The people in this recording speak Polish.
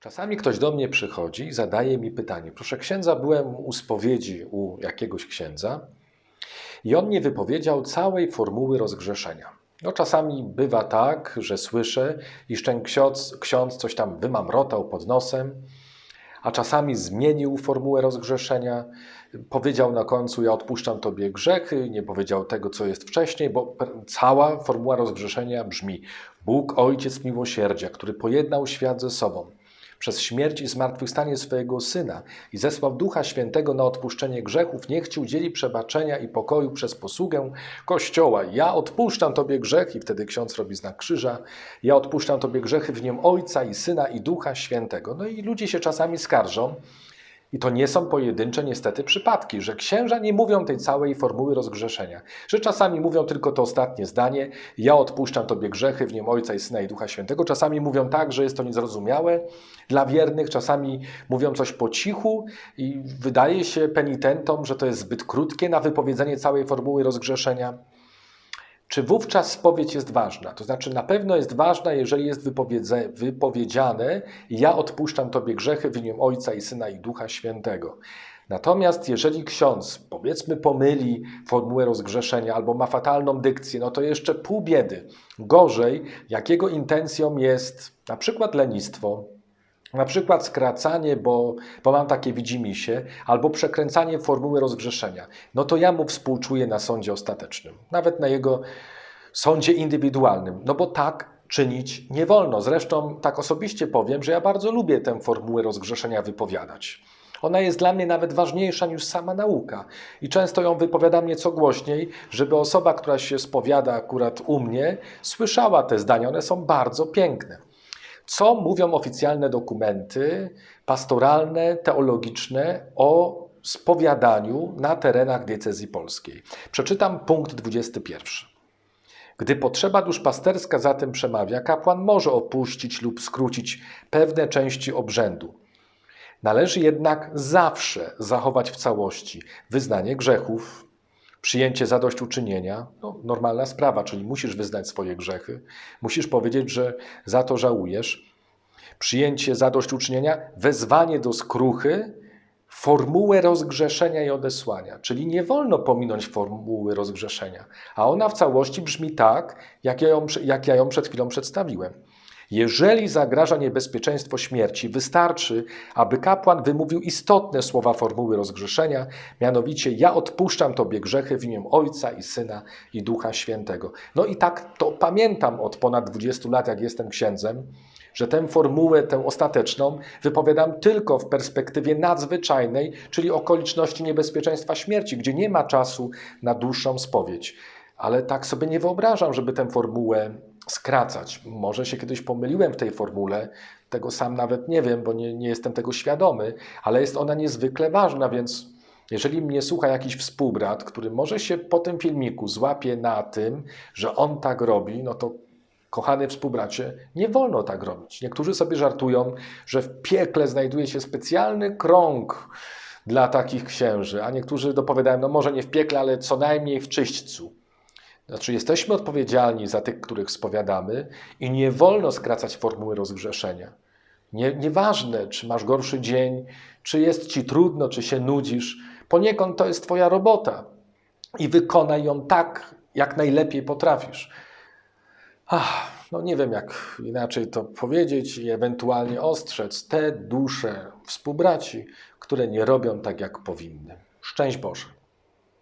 Czasami ktoś do mnie przychodzi i zadaje mi pytanie: Proszę księdza, byłem u spowiedzi u jakiegoś księdza i on nie wypowiedział całej formuły rozgrzeszenia. No, czasami bywa tak, że słyszę, iż ten ksiądz, ksiądz coś tam wymamrotał pod nosem, a czasami zmienił formułę rozgrzeszenia. Powiedział na końcu: Ja odpuszczam tobie grzechy, nie powiedział tego, co jest wcześniej, bo cała formuła rozgrzeszenia brzmi: Bóg, Ojciec miłosierdzia, który pojednał świat ze sobą przez śmierć i zmartwychwstanie swojego Syna i zesłał Ducha Świętego na odpuszczenie grzechów, niech Ci udzieli przebaczenia i pokoju przez posługę Kościoła. Ja odpuszczam Tobie grzechy, wtedy ksiądz robi znak krzyża, ja odpuszczam Tobie grzechy w niem Ojca i Syna i Ducha Świętego. No i ludzie się czasami skarżą, i to nie są pojedyncze niestety przypadki, że księża nie mówią tej całej formuły rozgrzeszenia, że czasami mówią tylko to ostatnie zdanie: Ja odpuszczam Tobie grzechy w nim Ojca i Syna i Ducha Świętego. Czasami mówią tak, że jest to niezrozumiałe dla wiernych, czasami mówią coś po cichu i wydaje się penitentom, że to jest zbyt krótkie na wypowiedzenie całej formuły rozgrzeszenia. Czy wówczas spowiedź jest ważna? To znaczy, na pewno jest ważna, jeżeli jest wypowiedziane: Ja odpuszczam Tobie grzechy w imię Ojca i Syna i Ducha Świętego. Natomiast jeżeli ksiądz, powiedzmy, pomyli formułę rozgrzeszenia albo ma fatalną dykcję, no to jeszcze pół biedy. Gorzej, jak jego intencją jest na przykład lenistwo, na przykład skracanie, bo, bo mam takie widzimisię, albo przekręcanie formuły rozgrzeszenia, no to ja mu współczuję na sądzie ostatecznym, nawet na jego sądzie indywidualnym, no bo tak czynić nie wolno. Zresztą tak osobiście powiem, że ja bardzo lubię tę formułę rozgrzeszenia wypowiadać. Ona jest dla mnie nawet ważniejsza niż sama nauka. I często ją wypowiadam nieco głośniej, żeby osoba, która się spowiada akurat u mnie, słyszała te zdania. One są bardzo piękne. Co mówią oficjalne dokumenty pastoralne, teologiczne o spowiadaniu na terenach diecezji polskiej? Przeczytam punkt 21. Gdy potrzeba duszpasterska za tym przemawia, kapłan może opuścić lub skrócić pewne części obrzędu. Należy jednak zawsze zachować w całości wyznanie grzechów, przyjęcie zadośćuczynienia, no, normalna sprawa, czyli musisz wyznać swoje grzechy, musisz powiedzieć, że za to żałujesz, przyjęcie zadośćuczynienia, wezwanie do skruchy, formułę rozgrzeszenia i odesłania, czyli nie wolno pominąć formuły rozgrzeszenia, a ona w całości brzmi tak, jak ja ją, jak ja ją przed chwilą przedstawiłem. Jeżeli zagraża niebezpieczeństwo śmierci, wystarczy, aby kapłan wymówił istotne słowa formuły rozgrzeszenia, mianowicie ja odpuszczam Tobie grzechy w imię Ojca i Syna i Ducha Świętego. No i tak to pamiętam od ponad 20 lat, jak jestem księdzem, że tę formułę, tę ostateczną, wypowiadam tylko w perspektywie nadzwyczajnej, czyli okoliczności niebezpieczeństwa śmierci, gdzie nie ma czasu na dłuższą spowiedź. Ale tak sobie nie wyobrażam, żeby tę formułę skracać. Może się kiedyś pomyliłem w tej formule, tego sam nawet nie wiem, bo nie, nie jestem tego świadomy, ale jest ona niezwykle ważna, więc jeżeli mnie słucha jakiś współbrat, który może się po tym filmiku złapie na tym, że on tak robi, no to kochany współbracie, nie wolno tak robić. Niektórzy sobie żartują, że w piekle znajduje się specjalny krąg dla takich księży, a niektórzy dopowiadają, no może nie w piekle, ale co najmniej w czyśćcu. Znaczy, jesteśmy odpowiedzialni za tych, których spowiadamy i nie wolno skracać formuły rozgrzeszenia. Nie, nieważne, czy masz gorszy dzień, czy jest ci trudno, czy się nudzisz, poniekąd to jest Twoja robota i wykonaj ją tak, jak najlepiej potrafisz. Ach, no nie wiem, jak inaczej to powiedzieć i ewentualnie ostrzec te dusze współbraci, które nie robią tak, jak powinny. Szczęść Boże.